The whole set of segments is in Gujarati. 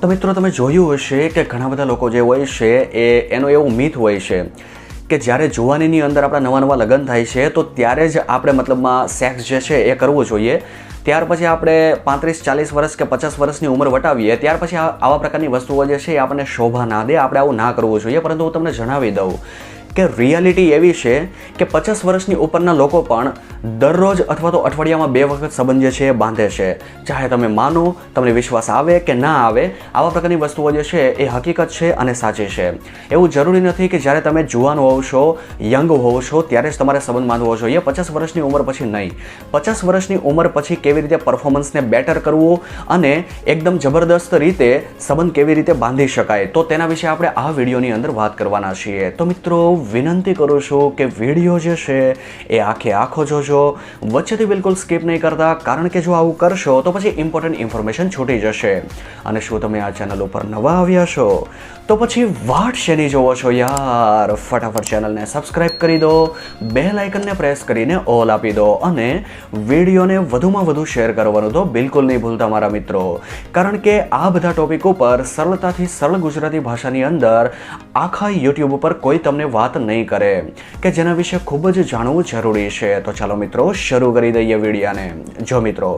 તો મિત્રો તમે જોયું હશે કે ઘણા બધા લોકો જે હોય છે એ એનો એવું મિથ હોય છે કે જ્યારે જુવાનીની અંદર આપણા નવા નવા લગ્ન થાય છે, તો ત્યારે જ આપણે મતલબમાં સેક્સ જે છે એ કરવું જોઈએ. ત્યાર પછી આપણે પાંત્રીસ, ચાલીસ વર્ષ કે પચાસ વર્ષની ઉંમર વટાવીએ, ત્યાર પછી આવા પ્રકારની વસ્તુઓ જે છે એ આપણને શોભા ના દે, આપણે આવું ના કરવું જોઈએ. પરંતુ હું તમને જણાવી દઉં કે રિયાલિટી એવી છે કે પચાસ વર્ષની ઉપરના લોકો પણ દરરોજ અથવા તો અઠવાડિયામાં બે વખત સંબંધ જે છે એ બાંધે છે. ચાહે તમે માનો, તમને વિશ્વાસ આવે કે ના આવે, આવા પ્રકારની વસ્તુઓ જે છે એ હકીકત છે અને સાચી છે. એવું જરૂરી નથી કે જ્યારે તમે જુવાન હોવ છો, યંગ હોવ છો, ત્યારે જ તમારે સંબંધ બાંધવો જોઈએ. પચાસ વર્ષની ઉંમર પછી નહીં. પચાસ વર્ષની ઉંમર પછી કેવી રીતે પરફોર્મન્સને બેટર કરવું અને એકદમ જબરદસ્ત રીતે સંબંધ કેવી રીતે બાંધી શકાય, તો તેના વિશે આપણે આ વિડીયોની અંદર વાત કરવાના છીએ. તો મિત્રો વિનંતી કરું છું કે વીડિયો જે છે એ આખે આખો જોજો. વચ્ચેથી બિલકુલ સ્કીપ નહીં કરતા, કારણ કે જો આવું કરશો તો પછી ઇમ્પોર્ટન્ટ ઇન્ફોર્મેશન છૂટી જશે. અને શું તમે આ ચેનલ ઉપર નવા આવ્યા છો? તો પછી વાટ શેની જોવો છો યાર? ફટાફટ ચેનલને સબસ્ક્રાઇબ કરી દો બે લાઇકનને પ્રેસ કરીને ઓલ આપી દો અને વિડીયોને વધુમાં વધુ શેર કરવાનું તો બિલકુલ નહીં ભૂલતા મારા મિત્રો. કારણ કે આ બધા ટોપિક ઉપર સરળતાથી સરળ ગુજરાતી ભાષાની અંદર આખા યુટ્યુબ ઉપર કોઈ તમને વાત નહીં કરે, કે જેના વિશે ખૂબ જ જાણવું જરૂરી છે. તો ચાલો મિત્રો, શરૂ કરી દઈએ વિડીયાને. જો મિત્રો,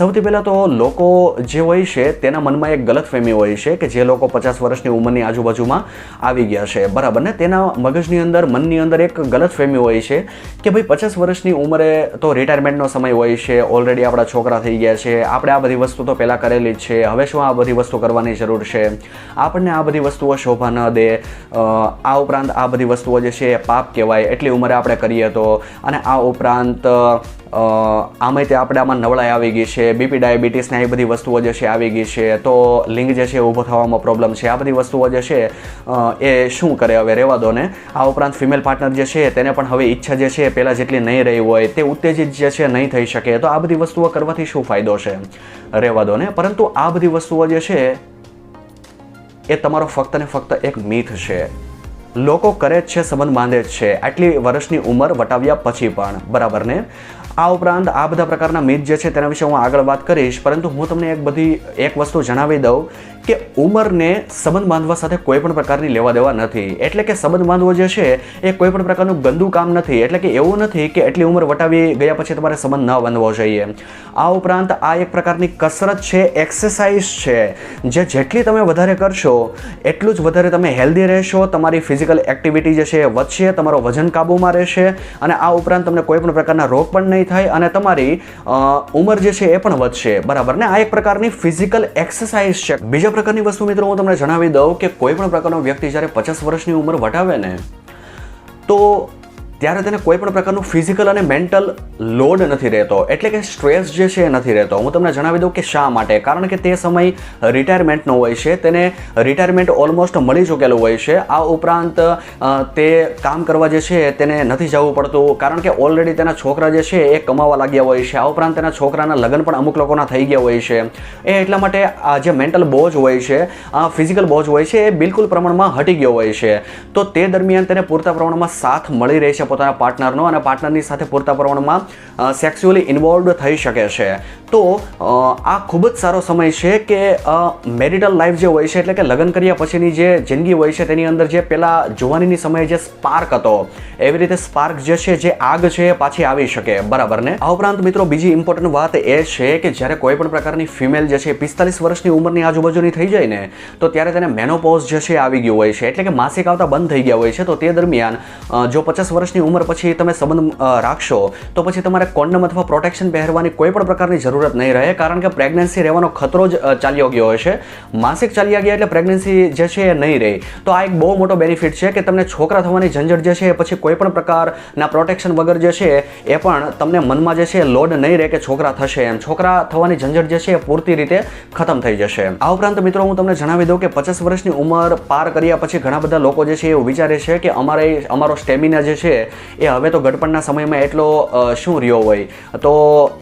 સૌથી પહેલાં તો લોકો જે હોય છે, તેના મનમાં એક ગલત ફેમી હોય છે કે જે લોકો પચાસ વર્ષની ઉંમરની આજુબાજુમાં આવી ગયા છે. બરાબર ને? તેના મગજની અંદર, મનની અંદર એક ગલત ફેમી હોય છે કે ભાઈ પચાસ વર્ષની ઉંમરે તો રિટાયરમેન્ટનો સમય હોય છે ઓલરેડી આપણા છોકરા થઈ ગયા છે, આપણે આ બધી વસ્તુ તો પહેલાં કરેલી જ છે, હવે શું આ બધી વસ્તુ કરવાની જરૂર છે? આપણને આ બધી વસ્તુઓ શોભા ન દે. આ ઉપરાંત આ બધી વસ્તુઓ જે છે એ પાપ કહેવાય. એટલી ઉંમરે આપણે કરીએ તો. અને આ ઉપરાંત આમે તે આપણે આમાં નવળાઈ આવી ગઈ છે, બીપી ડાયાબિટીસને આવી બધી વસ્તુઓ જે છે આવી ગઈ છે. તો લિંગ જે છે ઊભો થવામાં પ્રોબ્લેમ છે. આ બધી વસ્તુઓ જે છે એ શું કરે હવે? રહેવા દો ને? આ ઉપરાંત ફિમેલ પાર્ટનર જે છે, તેને પણ હવે ઈચ્છા જે છે પહેલાં જેટલી નહીં રહી હોય, તે ઉત્તેજિત જે છે નહીં થઈ શકે. તો આ બધી વસ્તુઓ કરવાથી શું ફાયદો છે? રહેવા દો ને? પરંતુ આ બધી વસ્તુઓ જે છે, એ તમારો ફક્ત ને ફક્ત એક મીથ છે. લોકો કરે જ છે, સંબંધ બાંધે જ છે. આટલી વર્ષની ઉંમર વટાવ્યા પછી પણ. બરાબર ને? આ ઉપરાંત આ બધા પ્રકારના મિથ જે છે તેના વિશે હું આગળ વાત કરીશ. પરંતુ હું તમને એક બધી, એક વસ્તુ જણાવી દઉં કે ઉંમરને સંબંધ બાંધવા સાથે કોઈ પણ પ્રકારની લેવા દેવા નથી. એટલે કે સંબંધ બાંધવો જે છે, એ કોઈ પણ પ્રકારનું ગંદુ કામ નથી. એટલે કે એવું નથી કે એટલી ઉંમર વટાવી ગયા પછી તમારે સંબંધ ન બાંધવો જોઈએ. આ ઉપરાંત આ એક પ્રકારની કસરત છે એક્સરસાઇઝ છે, જે જેટલી તમે વધારે કરશો, એટલું જ વધારે તમે હેલ્ધી રહેશો, તમારી ફિઝિકલ એક્ટિવિટી જે છે વધશે, તમારો વજન કાબૂમાં રહેશે અને આ ઉપરાંત તમને કોઈ પણ પ્રકારના રોગ પણ નહીં થાય અને તમારી ઉંમર જે છે એ પણ વધશે. બરાબર ને? આ એક પ્રકારની ફિઝિકલ એક્સરસાઇઝ છે. બીજા પ્રકારની વસ્તુ મિત્રો હું તમને જણાવી દઉં કે કોઈ પણ પ્રકારનો વ્યક્તિ જ્યારે પચાસ વર્ષની ઉંમર વટાવે ને, તો ત્યારે તેને કોઈ પણ પ્રકારનું ફિઝિકલ અને મેન્ટલ લોડ નથી રહેતો. એટલે કે સ્ટ્રેસ જે છે એ નથી રહેતો. હું તમને જણાવી દઉં કે શા માટે? કારણ કે તે સમય રિટાયરમેન્ટનો હોય છે. તેને રિટાયરમેન્ટ ઓલમોસ્ટ મળી ચૂકેલું હોય છે. આ ઉપરાંત તે કામ કરવા જે છે તેને નથી જવું પડતું. કારણ કે ઓલરેડી તેના છોકરા જે છે એ કમાવા લાગ્યા હોય છે. આ ઉપરાંત તેના છોકરાના લગ્ન પણ અમુક લોકોના થઈ ગયા હોય છે. એ એટલા માટે આ જે મેન્ટલ બોજ હોય છે, આ ફિઝિકલ બોજ હોય છે એ બિલકુલ પ્રમાણમાં હટી ગયો હોય છે. તો તે દરમિયાન તેને પૂરતા પ્રમાણમાં સાથ મળી રહે છે. પોતાના પાર્ટનરનો અને પાર્ટનરની સાથે પૂરતા પ્રમાણમાં સેક્સ્યુઅલી ઇન્વોલ્વ થઈ શકે છે. તો આ ખૂબ જ સારો સમય છે કે મેરિટલ લાઈફ જે હોય છે, એટલે કે લગ્ન કર્યા પછીની જે જિંદગી હોય છે, તેની અંદર જે પહેલાં જુવાનીની સમયે જે સ્પાર્ક હતો, એવી રીતે સ્પાર્ક જે છે, જે આગ છે, એ પાછી આવી શકે, બરાબર ને? આ ઉપરાંત મિત્રો બીજી ઇમ્પોર્ટન્ટ વાત એ છે કે જ્યારે કોઈ પણ પ્રકારની ફિમેલ જે છે પિસ્તાલીસ વર્ષની ઉંમરની આજુબાજુની થઈ જાય ને, તો ત્યારે તેને મેનોપોઝ જે છે આવી ગયું હોય છે. એટલે કે માસિક આવતા બંધ થઈ ગયા હોય છે. તો તે દરમિયાન જો પચાસ વર્ષની ઉંમર પછી તમે સંબંધ રાખશો, તો પછી તમારે કોન્ડમ અથવા પ્રોટેક્શન પહેરવાની કોઈ પણ પ્રકારની જરૂરત નહીં રહે, કારણ કે પ્રેગ્નન્સી રહેવાનો ખતરો જ ચાલ્યો ગયો હશે માસિક ચાલ્યા ગયા એટલે પ્રેગ્નન્સી જે છે એ નહીં રહે. તો આ એક બહુ મોટો બેનિફિટ છે કે તમને છોકરા થવાની ઝંઝટ જે છે એ પછી કોઈ પણ પ્રકારના પ્રોટેક્શન વગર જે છે એ પણ તમને મનમાં જે છે લોડ નહીં રહે કે છોકરા થશે એમ. છોકરા થવાની ઝંઝટ જે છે એ પૂરતી રીતે ખતમ થઈ જશે આ ઉપરાંત મિત્રો હું તમને જણાવી દઉં કે પચાસ વર્ષની ઉંમર પાર કર્યા પછી ઘણા બધા લોકો જે છે એવું વિચારે છે કે અમારે, અમારો સ્ટેમિના જે છે એ હવે તો ગડપણના સમયમાં એટલો શું રહ્યો હોય. તો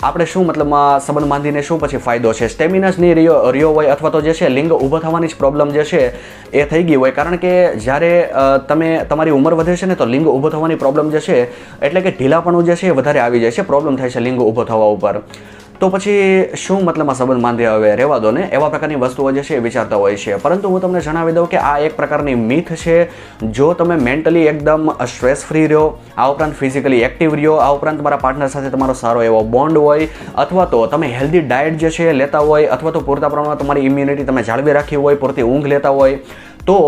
આપણે શું મતલબમાં સંબંધ બાંધીને શું પછી ફાયદો છે? સ્ટેમિના જ નહીં હોય અથવા તો જે છે, લિંગ ઊભો થવાની જ પ્રોબ્લેમ જે છે, એ થઈ ગઈ હોય. કારણ કે જ્યારે તમે, તમારી ઉંમર વધે છે ને, તો લિંગ ઊભો થવાની પ્રોબ્લેમ જે છે, એટલે કે ઢીલાપણું જે છે એ વધારે આવી જાય છે પ્રોબ્લેમ થાય છે લિંગ ઊભો થવા ઉપર. તો પછી શું મતલબમાં સંબંધ બાંધી હવે રહેવા દો ને? એવા પ્રકારની વસ્તુઓ જે છે એ વિચારતા હોય છે. પરંતુ હું તમને જણાવી દઉં કે આ એક પ્રકારની મિથ છે. જો તમે મેન્ટલી એકદમ સ્ટ્રેસ ફ્રી રહ્યો, આ ઉપરાંત ફિઝિકલી એક્ટિવ રહ્યો, આ ઉપરાંત તમારા પાર્ટનર સાથે તમારો સારો એવો બોન્ડ હોય, અથવા તો તમે હેલ્ધી ડાયટ જે છે લેતા હોય, અથવા તો પૂરતા પ્રમાણમાં તમારી ઇમ્યુનિટી તમે જાળવી રાખી હોય, પૂરતી ઊંઘ લેતા હોય તો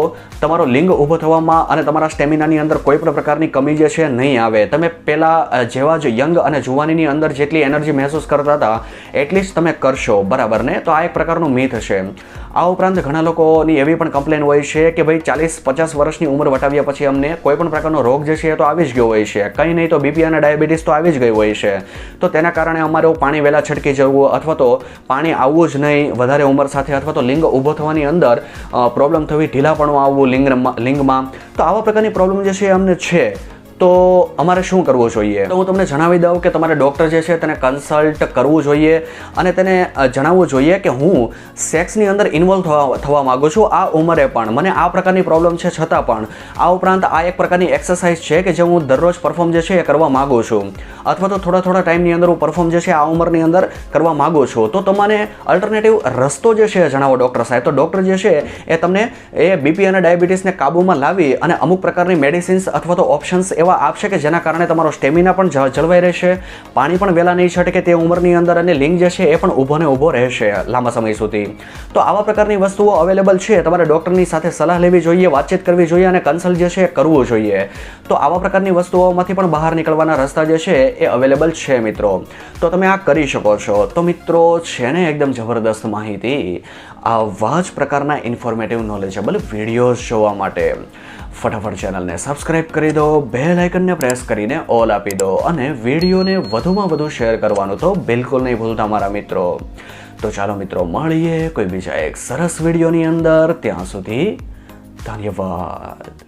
તમારો લિંગ ઊભો થવામાં અને તમારા સ્ટેમિનાની અંદર કોઈ પણ પ્રકારની કમી જે છે નહીં આવે. તમે પહેલાં જેવા જ યંગ અને જુવાનીની અંદર જેટલી એનર્જી મહેસૂસ કરતા હતા એટલીસ્ટ તમે કરશો. બરાબર ને? તો આ એક પ્રકારનું મિથ છે. આ ઉપરાંત ઘણા લોકોની એવી પણ કમ્પ્લેન હોય છે કે ભાઈ ચાલીસ, પચાસ વર્ષની ઉંમર વટાવ્યા પછી અમને કોઈ પણ પ્રકારનો રોગ જે છે એ તો આવી જ ગયો હોય છે. કંઈ નહીં તો બીપી અને ડાયાબિટીસ તો આવી જ ગઈ હોય છે. તો તેના કારણે અમારે પાણી વહેલા છટકી જવું અથવા તો પાણી આવવું જ નહીં વધારે ઉંમર સાથે અથવા તો લિંગ ઊભો થવાની અંદર પ્રોબ્લેમ થવી ઢીલાપણું આવવું લિંગ લિંગમાં. તો આવા પ્રકારની પ્રોબ્લેમ જે છે એ અમને છે. તો અમારે શું કરવું જોઈએ? તો હું તમને જણાવી દઉં કે તમારે ડૉક્ટર જે છે તેને કન્સલ્ટ કરવું જોઈએ અને તેને જણાવવું જોઈએ કે હું સેક્સની અંદર ઇન્વોલ્વ થવા થવા માગું છું. આ ઉંમરે પણ. મને આ પ્રકારની પ્રોબ્લેમ છે છતાં પણ. આ ઉપરાંત આ એક પ્રકારની એક્સરસાઇઝ છે કે જે હું દરરોજ પરફોર્મ જે છે એ કરવા માગું છું. અથવા તો થોડા થોડા ટાઈમની અંદર હું પરફોર્મ જે છે આ ઉંમરની અંદર કરવા માગું છું. તો તમને અલ્ટરનેટિવ રસ્તો જે છે જણાવો ડૉક્ટર સાહેબ. તો ડૉક્ટર જે છે એ તમને એ બીપી અને ડાયાબિટીસને કાબૂમાં લાવી અને અમુક પ્રકારની મેડિસિન્સ અથવા તો ઓપ્શન્સ એવા આપશે કે જેના કારણે તમારો સ્ટેમિના પણ જળવાઈ રહેશે, પાણી પણ વહેલા નહીં છટકે તે ઉંમરની અંદર અને લિંગ જે છે એ પણ ઊભો ને ઊભો રહેશે લાંબા સમય સુધી. તો આવા પ્રકારની વસ્તુઓ અવેલેબલ છે, તમારે ડૉક્ટરની સાથે સલાહ લેવી જોઈએ, વાતચીત કરવી જોઈએ અને કન્સલ્ટ જે છે એ કરવું જોઈએ. તો આવા પ્રકારની વસ્તુઓમાંથી પણ બહાર નીકળવાના રસ્તા જે છે એ અવેલેબલ છે મિત્રો. તો તમે આ કરી શકો છો. તો મિત્રો, છે ને એકદમ જબરદસ્ત માહિતી. આવા જ પ્રકારના ઇન્ફોર્મેટિવ નોલેજેબલ વિડીયોઝ જોવા માટે ફટાફટ ચેનલને સબસ્ક્રાઇબ કરી દો બેલ આઇકનને પ્રેસ કરીને ઓલ આપી દો અને વિડીયોને વધુમાં વધુ શેર કરવાનું તો બિલકુલ નહીં ભૂલતા મારા મિત્રો. તો ચાલો મિત્રો મળીએ કોઈ બીજા એક સરસ વિડીયોની અંદર. ત્યાં સુધી ધન્યવાદ.